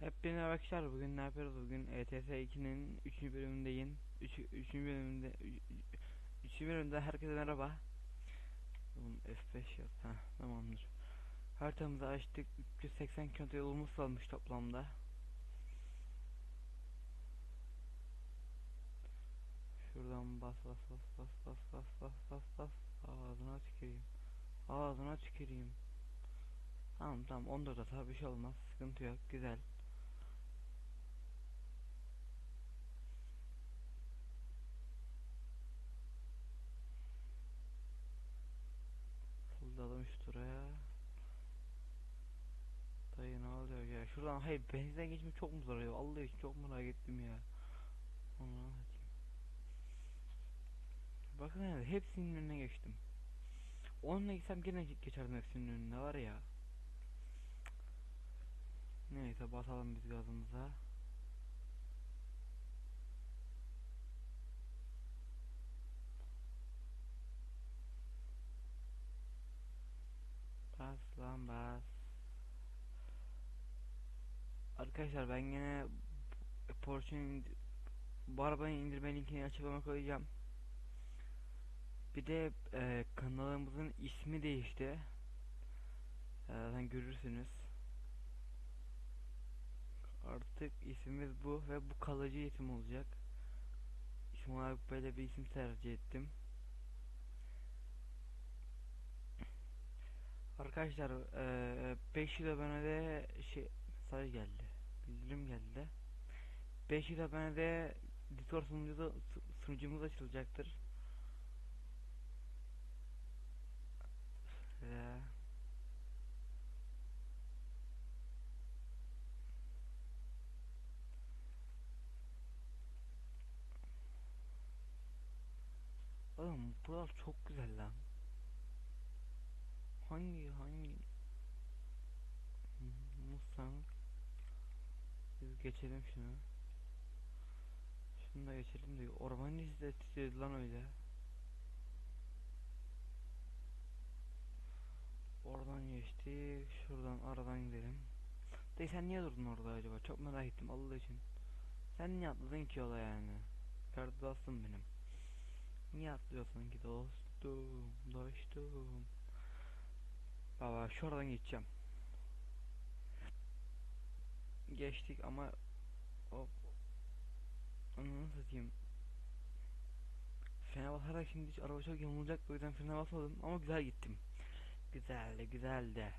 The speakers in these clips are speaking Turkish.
Hepinize arkadaşlar bugün ne yapıyoruz? Bugün ETS 2'nin 3. bölümündeyim. 3. 3. bölümünde 3. bölümde herkese merhaba. Oğlum F5 yok. Ha tamamdır. Haritamızı açtık. 380 km yolumuz kalmış toplamda. Şuradan bas bas bas bas bas bas bas bas bas. Ağzına tüküreyim. Ağzına tüküreyim. Tamam tamam 14 hata bir şey olmaz. Sıkıntı yok. Güzel. Fırladım şu turaya. Dayı ne oluyor ya? Şuradan hayır benzin geçmek çok mu zor ya? Allah için çok merak ettim ya. Bakın yani hepsinin önüne geçtim. Onunla gitsem gene geçerdim hepsinin önüne var ya. Neyse basalım biz gazımıza. Bas lan bas. Arkadaşlar ben gene Porsche'nin bu arabayı indirme linkini açıklama koyacağım. Bir de e, kanalımızın ismi değişti. E, Zaten görürsünüz. Artık ismimiz bu ve bu kalıcı isim olacak. İsim olarak böyle bir isim tercih ettim. Arkadaşlar eee 500 abonede şey mesaj geldi. Bildirim geldi. 500 abonede Discord sunucumuz, sunucumuz açılacaktır. Ve Oğlum buralar çok güzel lan. Hangi hangi Mustang geçelim şunu. Şunu da geçelim diyor Orman izletiyordu lan öyle. Oradan geçtik Şuradan aradan gidelim. De sen niye durdun orada acaba? Çok merak ettim Allah için. Sen niye atladın ki yola yani? Kardeşim benim. Niye atlıyorsun ki dostum dostum Baba şuradan geçeceğim Geçtik ama Hop. Ananı satayım. Frene basarak şimdi hiç araba çok yamulacak o yüzden frene basmadım ama güzel gittim. Güzeldi güzeldi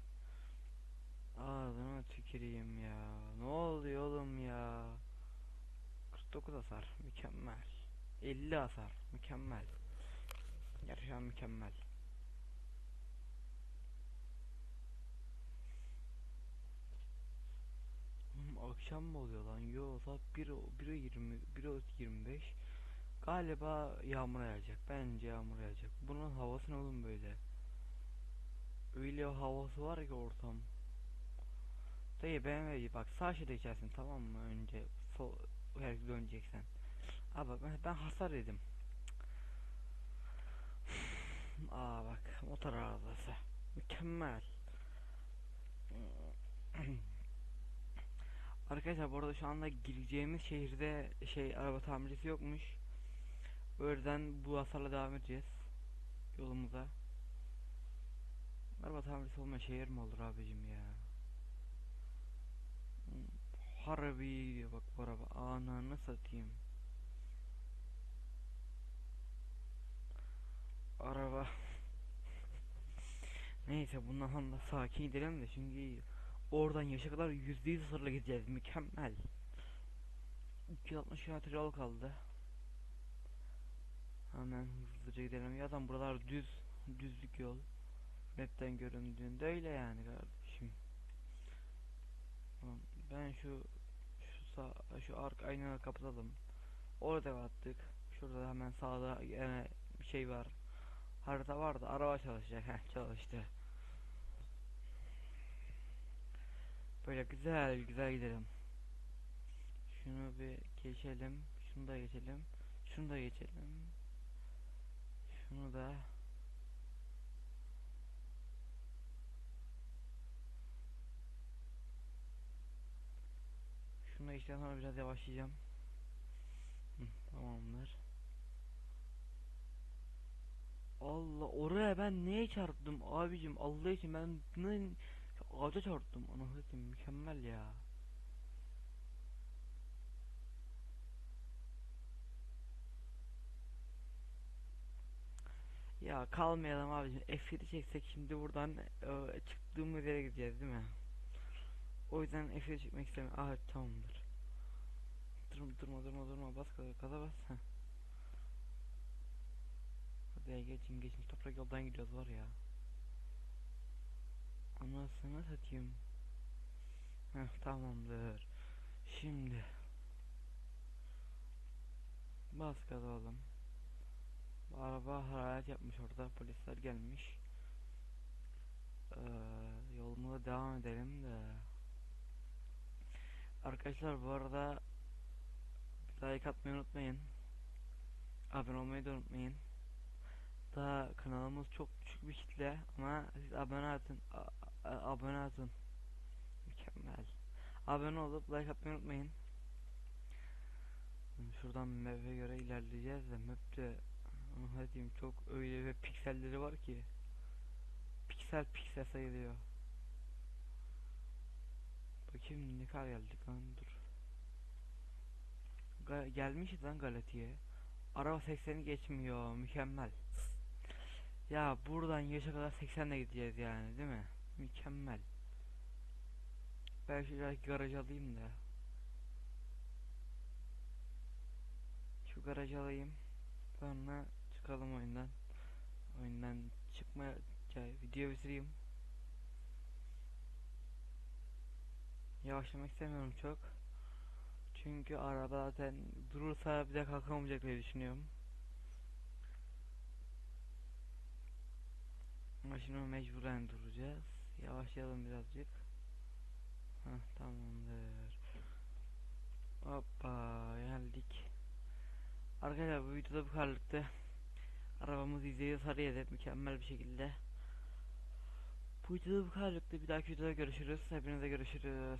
Ağzına tüküreyim ya. Ne oluyor oğlum ya? 49 hasar mükemmel. 50 hasar mükemmel. Gerçekten mükemmel akşam mı oluyor lan? Yo saat 1 1 20 1 25 Galiba yağmur yağacak. Bence yağmur yağacak. Bunun havası ne oğlum böyle? Öyle havası var ki ortam. Dayı BMW bak sağ şeride tamam mı önce sol her döneceksen. Aa ben, ben hasar dedim. Aa bak motor arızası. Mükemmel. Arkadaşlar bu arada şu anda gireceğimiz şehirde şey araba tamircisi yokmuş. O yüzden bu hasarla devam edeceğiz yolumuza. Araba tamircisi olmayan şehir mi olur abicim ya? Harbi bak bu araba ananı satayım. Araba Neyse bundan sonra sakin gidelim de çünkü oradan yaşa kadar yüzde yüz hızla gideceğiz. Mükemmel. 260 km yol kaldı. Hemen hızlıca gidelim. Ya adam buralar düz düzlük yol. Map'ten göründüğünde öyle yani kardeşim. Ben şu şu sağ şu ark aynaları kapatalım. Orada attık Şurada hemen sağda yine bir şey var. Harita vardı araba çalışacak. Heh, çalıştı Böyle güzel güzel gidelim. Şunu bir geçelim. Şunu da geçelim. Şunu da geçelim. Şunu da Bununla işten sonra biraz yavaşlayacağım. Hı, tamamdır. Allah oraya ben neye çarptım abicim Allah için ben ağaca çarptım anasını satayım mükemmel ya. Ya kalmayalım abicim F7 çeksek şimdi buradan e, çıktığımız yere gideceğiz değil mi? O yüzden F7 çekmek istemiyorum. Ah tamamdır. Durma durma durma durma bas gaza, gaza bas. Heh. Hadi ya geçin geçin toprak yoldan gidiyoruz var ya. Anasını satayım. Heh, tamamdır. Şimdi bas gaza oğlum. Araba hararet yapmış orada polisler gelmiş. Ee, yolumuza devam edelim de. Arkadaşlar bu arada like atmayı unutmayın. Abone olmayı da unutmayın. Daha kanalımız çok küçük bir kitle ama siz abone atın. Abone atın. Mükemmel. Abone olup like atmayı unutmayın. Şuradan map'e göre ilerleyeceğiz de map'te Aha diyeyim çok öyle ve pikselleri var ki piksel piksel sayılıyor. Bakayım ne kadar geldik lan dur. Ga gelmişiz lan Galati'ye. Araba 80'i geçmiyor mükemmel. Ya buradan yaşa kadar 80'le gideceğiz yani değil mi? Mükemmel. Ben şu garaj alayım da. Şu garaj alayım. Sonra çıkalım oyundan. Oyundan çıkmaya ya, video bitireyim. Yavaşlamak istemiyorum çok. Çünkü araba zaten durursa bir de kalkamayacak diye düşünüyorum. Ama şimdi mecburen duracağız. Yavaşlayalım birazcık. Heh, tamamdır. Hoppa geldik. Arkadaşlar bu videoda bu kadarlıktı. Arabamızı izleyiz hareket mükemmel bir şekilde. Bu videoda bu kadarlıktı. Bir dahaki videoda görüşürüz. Hepinize görüşürüz.